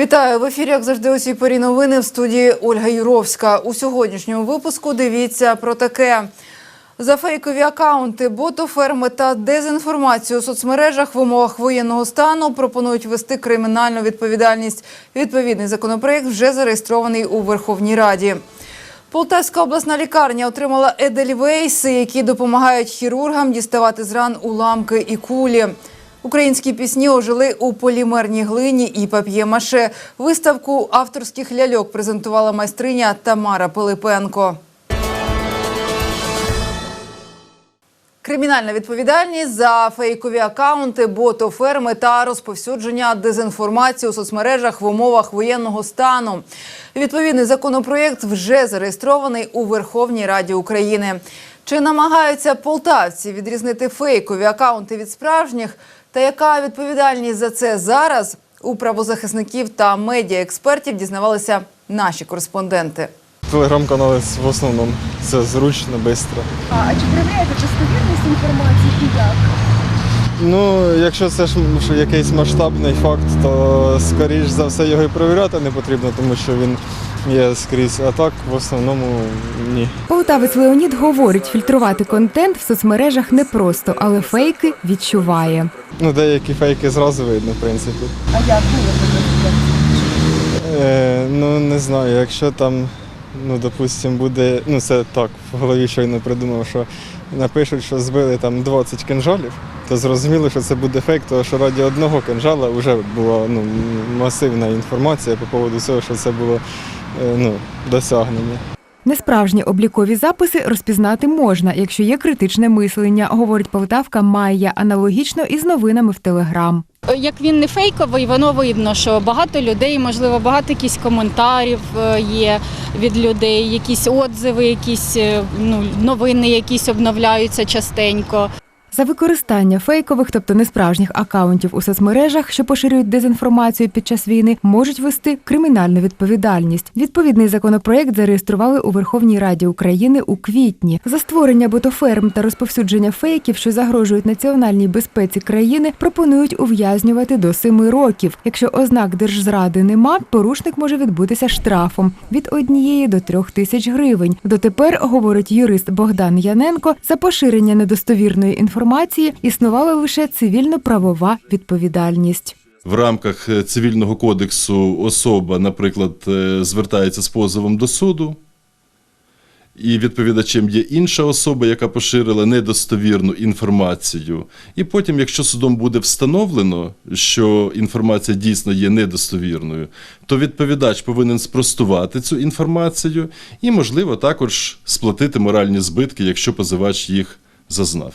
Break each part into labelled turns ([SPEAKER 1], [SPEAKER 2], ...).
[SPEAKER 1] Вітаю в ефірі, як завжди, у цій порі новини в студії Ольга Юровська. У сьогоднішньому випуску дивіться про таке. За фейкові акаунти, ботоферми та дезінформацію у соцмережах в умовах воєнного стану пропонують ввести кримінальну відповідальність. Відповідний законопроект вже зареєстрований у Верховній Раді. Полтавська обласна лікарня отримала едельвейси, які допомагають хірургам діставати з ран уламки і кулі. Українські пісні ожили у полімерній глині і пап'є-маше. Виставку авторських ляльок презентувала майстриня Тамара Пилипенко. Кримінальна відповідальність за фейкові акаунти, ботоферми та розповсюдження дезінформації у соцмережах в умовах воєнного стану. Відповідний законопроєкт вже зареєстрований у Верховній Раді України. Чи намагаються полтавці відрізнити фейкові акаунти від справжніх? Та яка відповідальність за це зараз у правозахисників та медіаекспертів дізнавалися наші кореспонденти.
[SPEAKER 2] Телеграм-канали в основному. Це зручно, швидко.
[SPEAKER 3] А, а чи перевіряєте достовірність інформації і як?
[SPEAKER 2] Ну, якщо це ж якийсь масштабний факт, то скоріш за все його і перевіряти не потрібно, тому що він є скрізь. А так в основному ні.
[SPEAKER 4] Полтавець Леонід говорить, фільтрувати контент в соцмережах непросто, але фейки відчуває.
[SPEAKER 2] Ну, деякі фейки зразу видно, в принципі.
[SPEAKER 3] А як було?
[SPEAKER 2] Е, ну, не знаю, якщо там, ну, допустим, буде, ну це так, в голові щойно придумав, що напишуть, що збили там 20 кинжалів, то зрозуміло, що це буде фейк, тому що раді одного кинжала вже була ну, масивна інформація по поводу цього, що це було ну, досягнення.
[SPEAKER 4] Несправжні облікові записи розпізнати можна, якщо є критичне мислення, говорить Полтавка Майя, аналогічно із новинами в Телеграм.
[SPEAKER 5] Як він не фейковий, воно видно, що багато людей, можливо, багато якісь коментарів е, є від людей, якісь отзиви, якісь е, ну, новини, якісь обновляються частенько.
[SPEAKER 4] За використання фейкових, тобто несправжніх акаунтів у соцмережах, що поширюють дезінформацію під час війни, можуть вести кримінальну відповідальність. Відповідний законопроект зареєстрували у Верховній Раді України у квітні. За створення ботоферм та розповсюдження фейків, що загрожують національній безпеці країни, пропонують ув'язнювати до семи років. Якщо ознак держзради нема, порушник може відбутися штрафом від однієї до трьох тисяч гривень. Дотепер, говорить юрист Богдан Яненко, за поширення недостовірної інформації існувала лише цивільно-правова відповідальність.
[SPEAKER 6] В рамках е, цивільного кодексу особа, наприклад, е, звертається з позовом до суду, і відповідачем є інша особа, яка поширила недостовірну інформацію. І потім, якщо судом буде встановлено, що інформація дійсно є недостовірною, то відповідач повинен спростувати цю інформацію і, можливо, також сплатити моральні збитки, якщо позивач їх зазнав.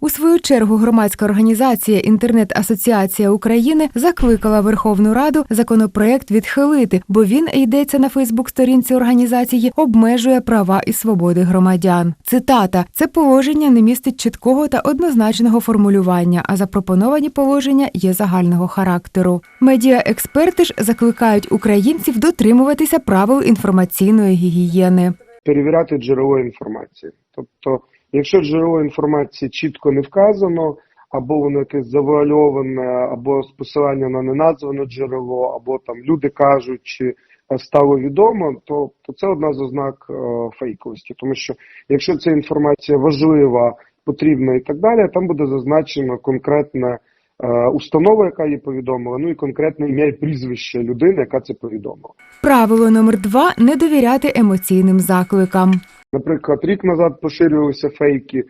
[SPEAKER 4] У свою чергу громадська організація Інтернет-асоціація України закликала Верховну Раду законопроект відхилити, бо він йдеться на Фейсбук-сторінці організації, обмежує права і свободи громадян. Цитата: це положення не містить чіткого та однозначного формулювання, а запропоновані положення є загального характеру. Медіаексперти ж закликають українців дотримуватися правил інформаційної гігієни.
[SPEAKER 7] перевіряти джерело інформації. Тобто, якщо джерело інформації чітко не вказано, або воно якесь завуальоване, або з посилання на неназване джерело, або там люди кажуть, чи е, стало відомо, то, то це одна з ознак е, фейковості. Тому що якщо ця інформація важлива, потрібна і так далі, там буде зазначено конкретна е, установа, яка її повідомила, ну і конкретне ім'я і прізвище людини, яка це повідомила.
[SPEAKER 4] Правило номер два не довіряти емоційним закликам.
[SPEAKER 7] Наприклад, рік назад поширювалися фейки. е,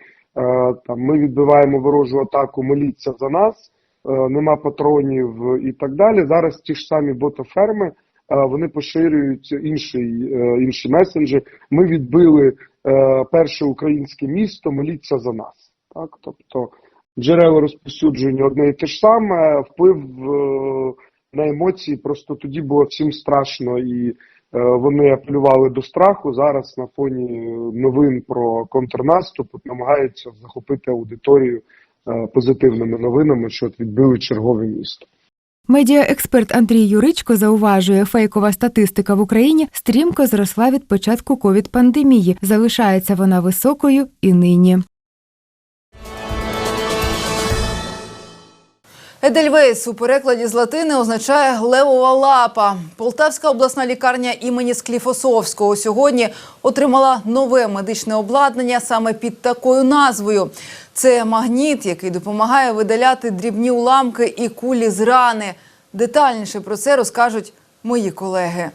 [SPEAKER 7] Там ми відбиваємо ворожу атаку, моліться за нас, е, нема патронів і так далі. Зараз ті ж самі ботоферми е, вони поширюють інший, е, інші месенджі. Ми відбили перше українське місто, моліться за нас. Так, тобто джерела розповсюдження одне і те ж саме, вплив на емоції. Просто тоді було всім страшно і. Е, Вони апелювали до страху. Зараз на фоні новин про контрнаступ намагаються захопити аудиторію е, позитивними новинами, що відбили чергове місто.
[SPEAKER 4] Медіаексперт Андрій Юричко зауважує, фейкова статистика в Україні стрімко зросла від початку ковід-пандемії. Залишається вона високою і нині.
[SPEAKER 1] Едельвейс у перекладі з латини означає левова лапа. Полтавська обласна лікарня імені Скліфосовського сьогодні отримала нове медичне обладнання саме під такою назвою. Це магніт, який допомагає видаляти дрібні уламки і кулі з рани. Детальніше про це розкажуть мої колеги.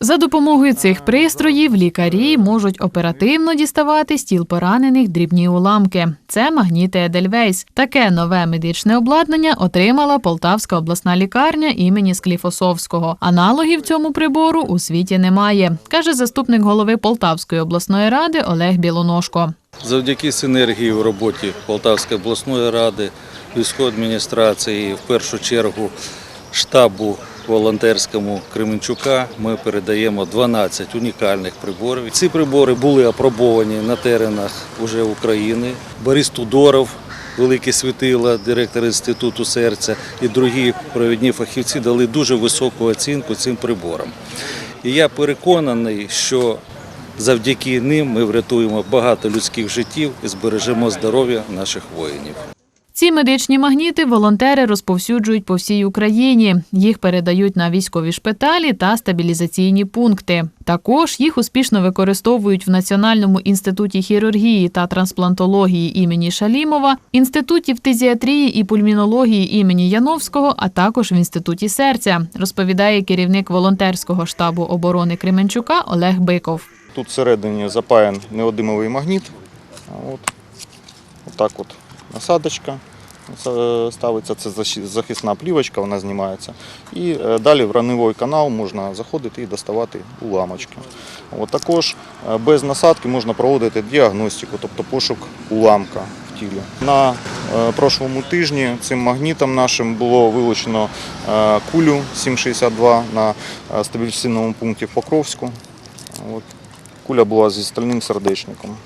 [SPEAKER 8] За допомогою цих пристроїв лікарі можуть оперативно діставати з тіл поранених дрібні уламки. Це магніти Едельвейс. Таке нове медичне обладнання отримала Полтавська обласна лікарня імені Скліфосовського. Аналогів цьому прибору у світі немає, каже заступник голови Полтавської обласної ради Олег Білоножко.
[SPEAKER 9] Завдяки синергії в роботі Полтавської обласної ради, військової адміністрації, в першу чергу штабу волонтерському Кременчука ми передаємо 12 унікальних приборів. Ці прибори були апробовані на теренах уже України. Борис Тудоров, велике світило, директор інституту серця і другі провідні фахівці дали дуже високу оцінку цим приборам. І я переконаний, що Завдяки ним ми врятуємо багато людських життів і збережемо здоров'я наших воїнів.
[SPEAKER 8] Ці медичні магніти волонтери розповсюджують по всій Україні. Їх передають на військові шпиталі та стабілізаційні пункти. Також їх успішно використовують в Національному інституті хірургії та трансплантології імені Шалімова, інституті фтизіатрії і пульмінології імені Яновського, а також в інституті серця, розповідає керівник волонтерського штабу оборони Кременчука Олег Биков.
[SPEAKER 10] Тут всередині запаян неодимовий магніт. От, отак от насадочка ставиться, це захисна плівочка, вона знімається. І е, далі в раневий канал можна заходити і доставати уламочки. От, також е, без насадки можна проводити діагностику, тобто пошук уламка в тілі. На е, прошлому тижні цим магнітом нашим було вилучено кулю 7,62 на стабілізаційному пункті в Покровську. От. Куля була зі стальним сердечником,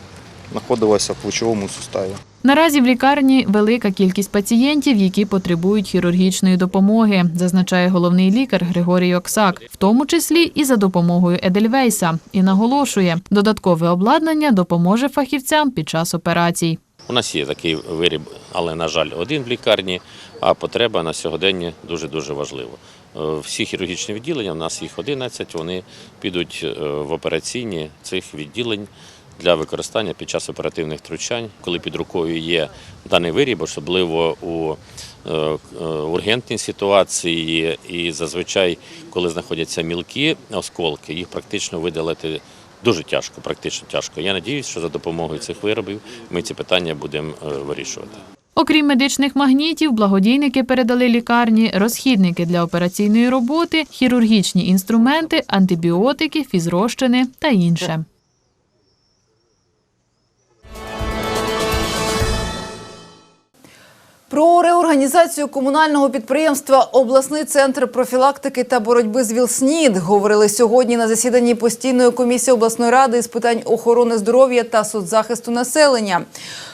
[SPEAKER 10] знаходилася в плечовому суставі.
[SPEAKER 8] Наразі в лікарні велика кількість пацієнтів, які потребують хірургічної допомоги, зазначає головний лікар Григорій Оксак, в тому числі і за допомогою Едельвейса, і наголошує, додаткове обладнання допоможе фахівцям під час операцій.
[SPEAKER 11] У нас є такий виріб, але, на жаль, один в лікарні, а потреба на сьогодення дуже-дуже важлива. Е, Всі хірургічні відділення, у нас їх 11, вони підуть е, в операційні цих відділень для використання під час оперативних втручань, коли під рукою є даний виріб, особливо у е, е, ургентній ситуації і зазвичай, коли знаходяться мілкі осколки, їх практично видалити дуже тяжко, практично тяжко. Я надіюсь, що за допомогою цих виробів ми ці питання будемо е, вирішувати.
[SPEAKER 8] Окрім медичних магнітів, благодійники передали лікарні розхідники для операційної роботи, хірургічні інструменти, антибіотики, фізрозчини та інше.
[SPEAKER 1] Про реорганізацію комунального підприємства Обласний центр профілактики та боротьби з ВІЛ-СНІД говорили сьогодні на засіданні постійної комісії обласної ради з питань охорони здоров'я та соцзахисту населення.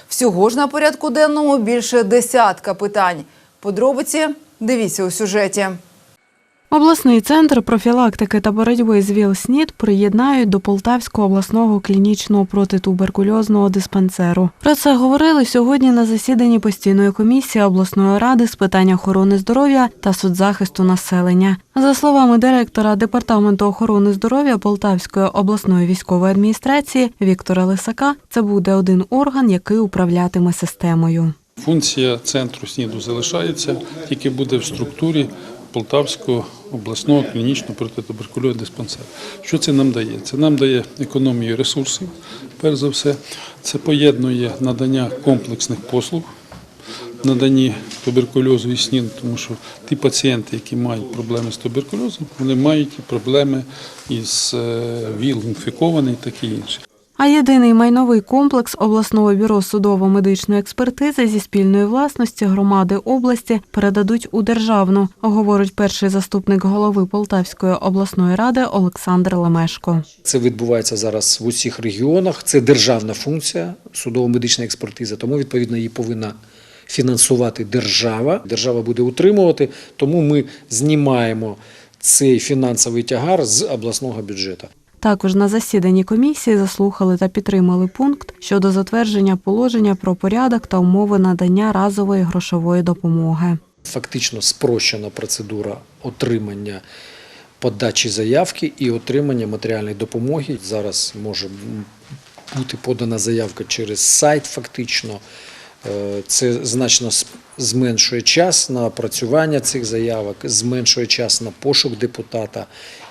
[SPEAKER 1] Всього ж на порядку денному більше десятка питань. Подробиці дивіться у сюжеті.
[SPEAKER 12] Обласний центр профілактики та боротьби з ВІЛ-СНІД приєднають до Полтавського обласного клінічного протитуберкульозного диспансеру. Про це говорили сьогодні на засіданні постійної комісії обласної ради з питань охорони здоров'я та соцзахисту населення. За словами директора департаменту охорони здоров'я Полтавської обласної військової адміністрації Віктора Лисака, це буде один орган, який управлятиме системою.
[SPEAKER 13] Функція центру СНІДу залишається, тільки буде в структурі Полтавського обласного клінічного протитуберкульозного диспансеру. Що це нам дає? Це нам дає економію ресурсів, перш за все. Це поєднує надання комплексних послуг, наданні туберкульозу і СНІДу, тому що ті пацієнти, які мають проблеми з туберкульозом, вони мають проблеми із е, ВІЛ, інфікований і таке інше.
[SPEAKER 12] А єдиний майновий комплекс обласного бюро судово-медичної експертизи зі спільної власності громади області передадуть у державну, говорить перший заступник голови Полтавської обласної ради Олександр Лемешко.
[SPEAKER 14] Це відбувається зараз в усіх регіонах. Це державна функція судово-медична експертиза, тому відповідно її повинна фінансувати держава. Держава буде утримувати, тому ми знімаємо цей фінансовий тягар з обласного бюджету.
[SPEAKER 12] Також на засіданні комісії заслухали та підтримали пункт щодо затвердження положення про порядок та умови надання разової грошової допомоги.
[SPEAKER 14] Фактично спрощена процедура отримання подачі заявки і отримання матеріальної допомоги. Зараз може бути подана заявка через сайт, фактично. Е, Це значно зменшує час на опрацювання цих заявок, зменшує час на пошук депутата.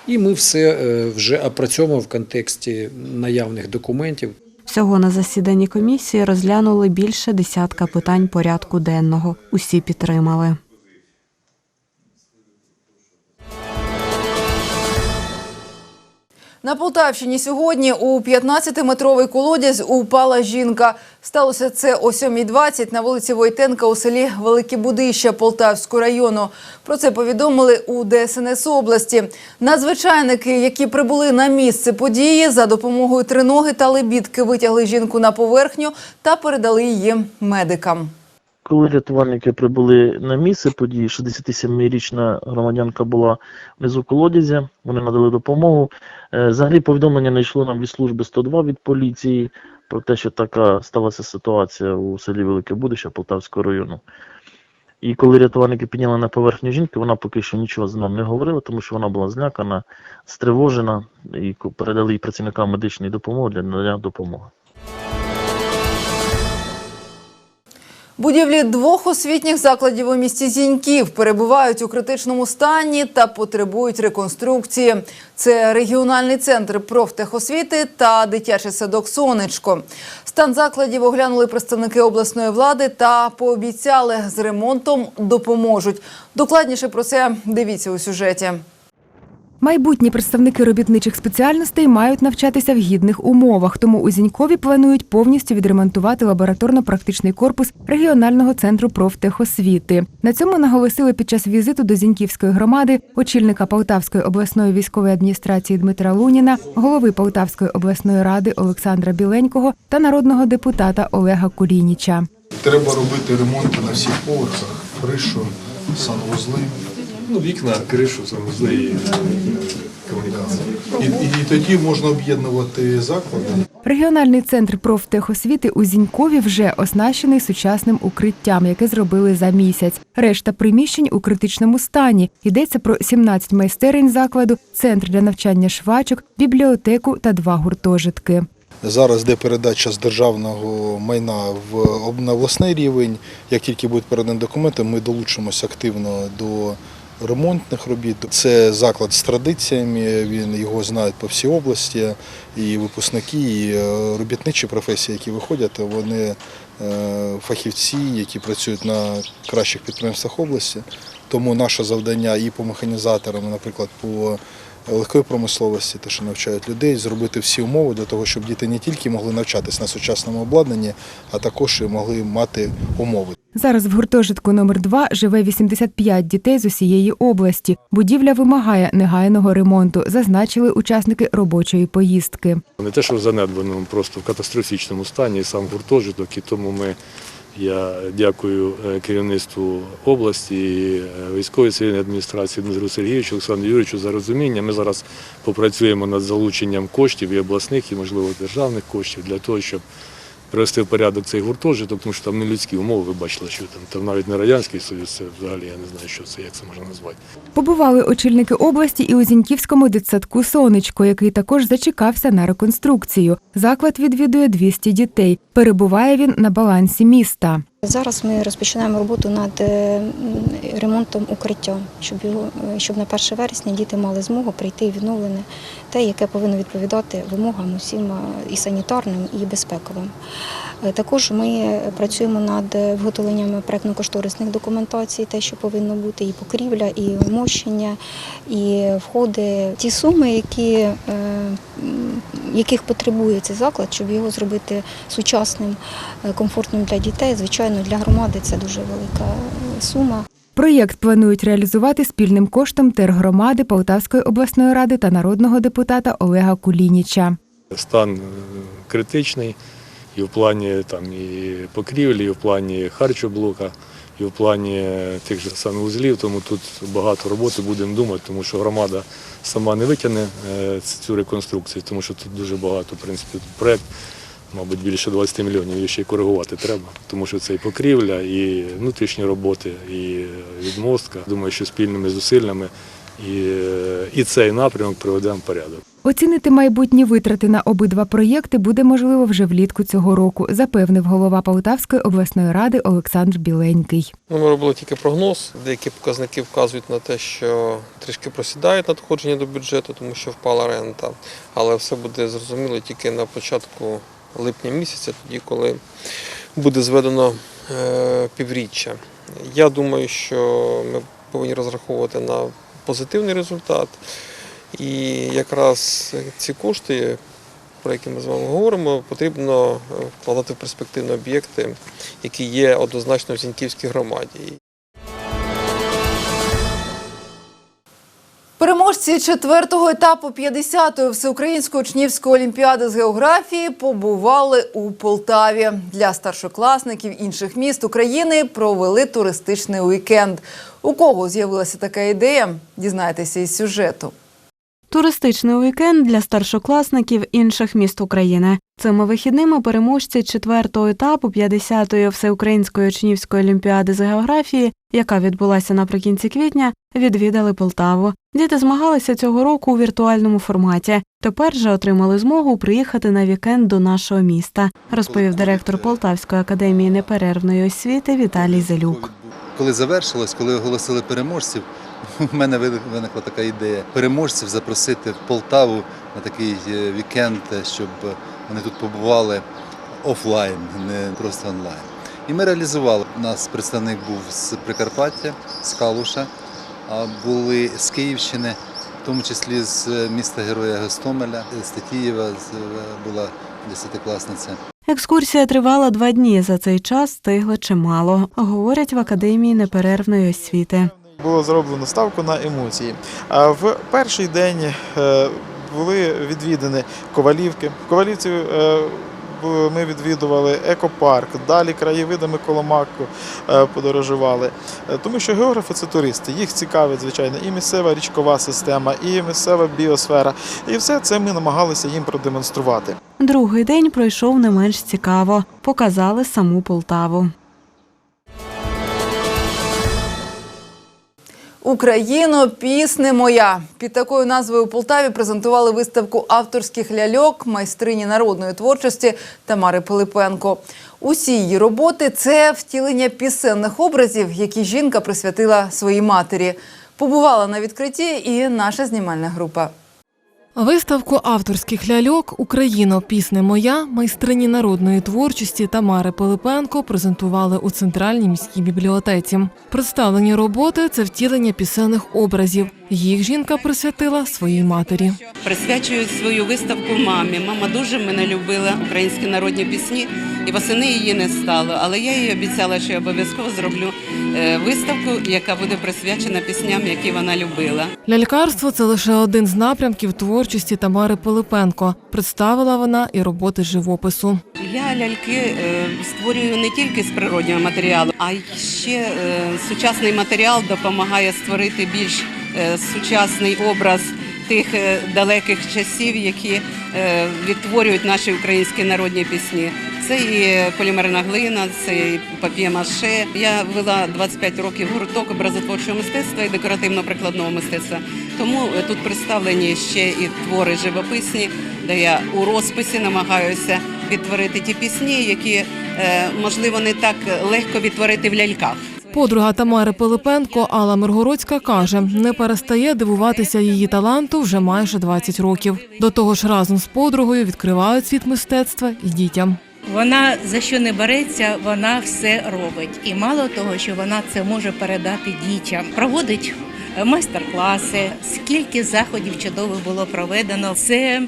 [SPEAKER 14] І ми все е, вже опрацьовуємо в контексті наявних документів.
[SPEAKER 12] Всього на засіданні комісії розглянули більше десятка питань порядку денного. Усі підтримали.
[SPEAKER 1] На Полтавщині сьогодні у 15-метровий колодязь упала жінка. Сталося це о 7.20 на вулиці Войтенка у селі Велике Будище Полтавського району. Про це повідомили у ДСНС області. Надзвичайники, які прибули на місце події, за допомогою триноги та лебідки витягли жінку на поверхню та передали її медикам.
[SPEAKER 15] Коли рятувальники прибули на місце події, 67-річна громадянка була внизу колодязя, вони надали допомогу. Е, Взагалі повідомлення не йшло нам від служби 102 від поліції про те, що така сталася ситуація у селі Велике Будище Полтавського району. І коли рятувальники підняли на поверхню жінки, вона поки що нічого з нами не говорила, тому що вона була злякана, стривожена, і передали їй працівникам медичної допомоги для надання допомоги.
[SPEAKER 1] Будівлі двох освітніх закладів у місті Зіньків перебувають у критичному стані та потребують реконструкції. Це регіональний центр профтехосвіти та дитячий садок Сонечко. Стан закладів оглянули представники обласної влади та пообіцяли з ремонтом допоможуть. Докладніше про це дивіться у сюжеті.
[SPEAKER 4] Майбутні представники робітничих спеціальностей мають навчатися в гідних умовах, тому у Зінькові планують повністю відремонтувати лабораторно-практичний корпус регіонального центру профтехосвіти. На цьому наголосили під час візиту до Зіньківської громади очільника Полтавської обласної військової адміністрації Дмитра Луніна, голови Полтавської обласної ради Олександра Біленького та народного депутата Олега Кулініча.
[SPEAKER 16] Треба робити ремонти на всіх поверхах, кришу, санвузли. Ну, вікна, кришу, санвузли і комунікації. І, і тоді можна об'єднувати заклади.
[SPEAKER 4] Регіональний центр профтехосвіти у Зінькові вже оснащений сучасним укриттям, яке зробили за місяць. Решта приміщень у критичному стані. Йдеться про 17 майстерень закладу, центр для навчання швачок, бібліотеку та два гуртожитки.
[SPEAKER 16] Зараз йде передача з державного майна в на рівень. Як тільки будуть передані документи, ми долучимося активно до ремонтних робіт. Це заклад з традиціями, він його знають по всій області. І випускники, і е, робітничі професії, які виходять, вони е, фахівці, які працюють на кращих підприємствах області. Тому наше завдання і по механізаторам, наприклад, по легкої промисловості, те, що навчають людей, зробити всі умови для того, щоб діти не тільки могли навчатись на сучасному обладнанні, а також і могли мати умови.
[SPEAKER 4] Зараз в гуртожитку номер 2 живе 85 дітей з усієї області. Будівля вимагає негайного ремонту, зазначили учасники робочої поїздки.
[SPEAKER 17] Не те, що в занедбаному, просто в катастрофічному стані і сам гуртожиток, і тому ми, я дякую е, керівництву області, е, військової цивільної адміністрації Дмитру Сергійовичу, Олександру Юрійовичу за розуміння. Ми зараз попрацюємо над залученням коштів і обласних, і, можливо, державних коштів для того, щоб привести в порядок цей гуртожиток, тому що там не людські умови, ви бачили, що там, там навіть не Радянський Союз, це взагалі я не знаю, що це, як це можна назвати.
[SPEAKER 4] Побували очільники області і у Зіньківському дитсадку Сонечко, який також зачекався на реконструкцію. Заклад відвідує 200 дітей. Перебуває він на балансі міста.
[SPEAKER 18] Зараз ми розпочинаємо роботу над е, ремонтом укриття, щоб його е, щоб на 1 вересня діти мали змогу прийти відновлене, те, яке повинно відповідати вимогам усім е, і санітарним, і безпековим. Також ми працюємо над виготовленням проектно-кошторисних документацій, те, що повинно бути, і покрівля, і мощення, і входи. Ті суми, які, яких потребує цей заклад, щоб його зробити сучасним, комфортним для дітей. Звичайно, для громади це дуже велика е, сума.
[SPEAKER 4] Проєкт планують реалізувати спільним коштом тергромади Полтавської обласної ради та народного депутата Олега Кулініча.
[SPEAKER 17] Стан е, критичний і в плані там, і покрівлі, і в плані харчоблока, і в плані тих же санвузлів, тому тут багато роботи будемо думати, тому що громада сама не витягне е, цю реконструкцію, тому що тут дуже багато, в принципі, проєкт мабуть, більше 20 мільйонів її ще й коригувати треба, тому що це і покрівля, і внутрішні роботи, і відмостка. Думаю, що спільними зусиллями і, е, і цей напрямок приведемо в порядок.
[SPEAKER 4] Оцінити майбутні витрати на обидва проєкти буде можливо вже влітку цього року, запевнив голова Полтавської обласної ради Олександр Біленький.
[SPEAKER 19] Ну, Ми робили тільки прогноз. Деякі показники вказують на те, що трішки просідають надходження до бюджету, тому що впала рента. Але все буде зрозуміло тільки на початку липня місяця, тоді, коли буде зведено е, півріччя. Я думаю, що ми повинні розраховувати на позитивний результат. І якраз ці кошти, про які ми з вами говоримо, потрібно е, вкладати в перспективні об'єкти, які є однозначно в Зіньківській громаді.
[SPEAKER 1] Переможці четвертого етапу 50-ї всеукраїнської учнівської олімпіади з географії побували у Полтаві. Для старшокласників інших міст України провели туристичний уікенд. У кого з'явилася така ідея? Дізнайтеся із сюжету.
[SPEAKER 12] Туристичний уікенд для старшокласників інших міст України. Цими вихідними переможці четвертого етапу 50-ї всеукраїнської учнівської олімпіади з географії, яка відбулася наприкінці квітня, відвідали Полтаву. Діти змагалися цього року у віртуальному форматі. Тепер же отримали змогу приїхати на вікенд до нашого міста, розповів директор Полтавської академії неперервної освіти Віталій Зелюк.
[SPEAKER 20] Коли завершилось, коли оголосили переможців, у мене виникла така ідея переможців запросити в Полтаву на такий е, вікенд, е, щоб вони тут побували офлайн, не просто онлайн. І ми реалізували. У нас представник був з Прикарпаття, з Калуша, а були з Київщини, в тому числі з міста Героя Гостомеля, з Тетіїва е, була десятикласниця.
[SPEAKER 12] Екскурсія тривала два дні. За цей час встигли чимало, говорять в академії неперервної освіти.
[SPEAKER 21] Було зроблено ставку на емоції. А в перший день е, були відвідані Ковалівки. Ковалівці е, ми відвідували екопарк, далі краєвидами Коломаку е, подорожували. Тому що географи це туристи. Їх цікавить, звичайно, і місцева річкова система, і місцева біосфера. І все це ми намагалися їм продемонструвати.
[SPEAKER 12] Другий день пройшов не менш цікаво. Показали саму Полтаву.
[SPEAKER 1] Україно, пісне моя. Під такою назвою у Полтаві презентували виставку авторських ляльок майстрині народної творчості Тамари Пилипенко. Усі її роботи це втілення пісенних образів, які жінка присвятила своїй матері. Побувала на відкритті і наша знімальна група.
[SPEAKER 22] Виставку авторських ляльок Україно пісня моя майстрині народної творчості Тамари Пилипенко презентували у центральній міській бібліотеці. Представлені роботи це втілення пісенних образів. Їх жінка присвятила своїй матері.
[SPEAKER 23] Присвячую свою виставку мамі. Мама дуже мене любила українські народні пісні, і восени її не стало. Але я їй обіцяла, що я обов'язково зроблю е, виставку, яка буде присвячена пісням, які вона любила.
[SPEAKER 22] Лялькарство це лише один з напрямків творчості Тамари Пилипенко. Представила вона і роботи живопису.
[SPEAKER 23] Я ляльки е, створюю не тільки з природнього матеріалу, а й ще е, сучасний матеріал допомагає створити більш сучасний образ тих далеких часів, які відтворюють наші українські народні пісні. Це і полімерна глина, це і пап'є-маше. Я вела 25 років гурток образотворчого мистецтва і декоративно-прикладного мистецтва. Тому тут представлені ще і твори живописні, де я у розписі намагаюся відтворити ті пісні, які е, можливо не так легко відтворити в ляльках.
[SPEAKER 22] Подруга Тамари Пилипенко Алла Миргородська каже, не перестає дивуватися її таланту вже майже 20 років. До того ж, разом з подругою відкривають світ мистецтва і дітям.
[SPEAKER 24] Вона за що не береться, вона все робить. І мало того, що вона це може передати дітям, проводить е, майстер-класи. Скільки заходів чудових було проведено. Це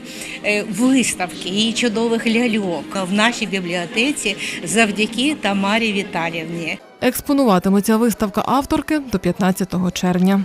[SPEAKER 24] е, виставки і чудових ляльок в нашій бібліотеці завдяки Тамарі Віталівні.
[SPEAKER 22] Експонуватиметься виставка авторки до 15 червня.